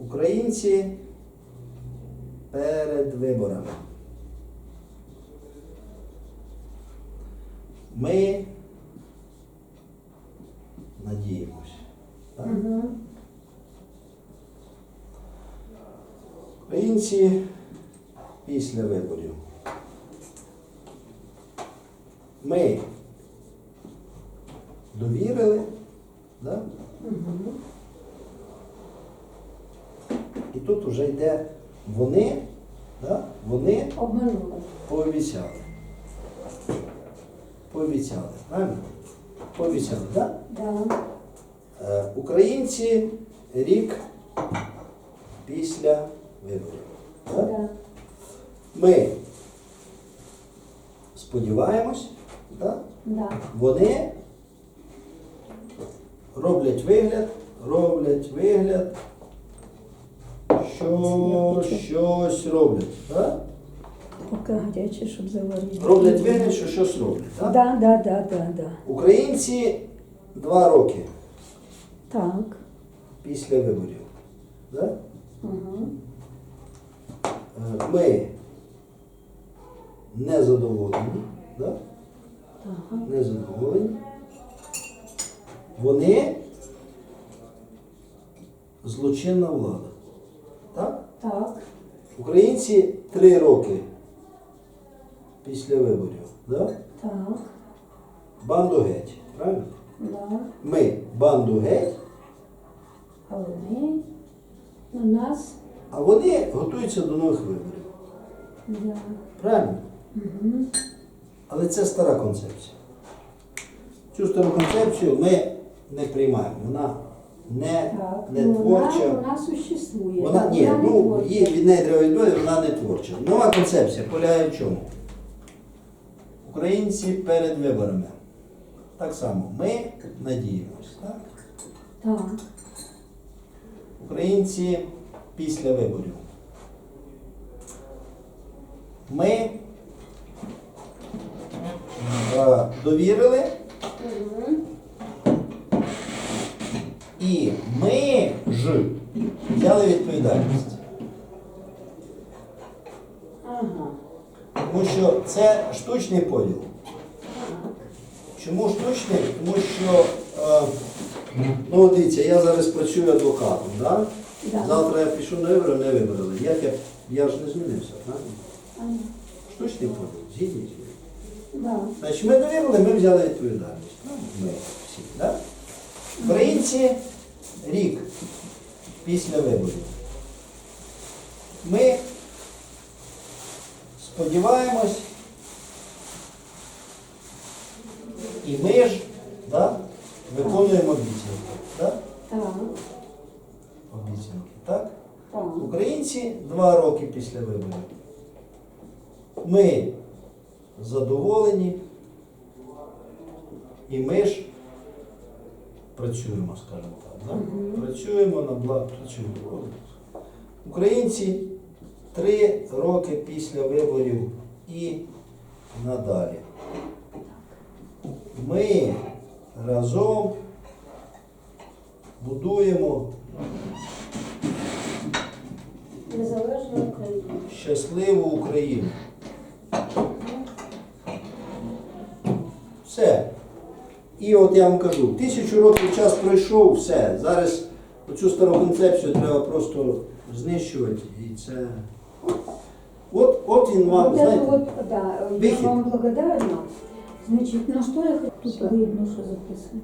Українці перед виборами. Ми надіємось. Так? Угу. Українці після виборів. Ми довірили, да? Угу. І тут вже йде вони, да? вони Обманули. пообіцяли. Пообіцяли, правильно? Пообіцяли, так? Да. Е, Українці рік після виборів. так? Да. Ми сподіваємось, так? Да. вони роблять вигляд, роблять вигляд, що щось роблять. Так? Поки гаряче, щоб заварити. Роблять вигляд, що щось роблять. Так? Да, да, да, да, да. Українці два роки Так. після виборів. Так? Угу. Е, Ми незадоволені. Так? Так. Незадоволені. Вони злочинна влада. Так? Українці три роки після виборів. Да? Так. Банду геть. Правильно? Да. Ми банду геть, А вони на нас. а вони готуються до нових виборів. Да. Правильно? Угу. Але це стара концепція. Цю стару концепцію ми не приймаємо. Вона не, Так. не ну, творча. Вона, вона существує. Вона, ні, вона не ну, творча. її від неї треба відбити, вона не творча. Нова концепція полягає в чому? Українці перед виборами. Так само, ми надіємось. Так? Так. Українці після виборів. Ми е, довірили Угу. і ми ж взяли відповідальність. Тому що це штучний поділ. Чому штучний? Тому що, е, ну дивіться, я зараз працюю адвокатом, да? Да. завтра я пишу на вибори, не вибрали. Як я, я ж не змінився, правильно? Штучний поділ, згідні. Да. Значить, ми довірили, ми взяли відповідальність. Ну, Ми всі, да? Українці рік після виборів. Ми сподіваємось, і ми ж да, виконуємо обіцянки. Да? Обіцянки, так? Українці два роки після виборів. Ми задоволені, і ми ж працюємо, скажімо так. Да? Працюємо на благо, працюємо. Українці три роки після виборів і надалі. Ми разом будуємо Незалежна Україна. щасливу Україну. Все. І от я вам кажу, тисячу років час пройшов, все. Зараз оцю стару концепцію треба просто знищувати. І це. От, от він вам, вот знаєте, вот, да, я вихід. вам благодарна. Значит, на что я хочу... Тут видно, что записано.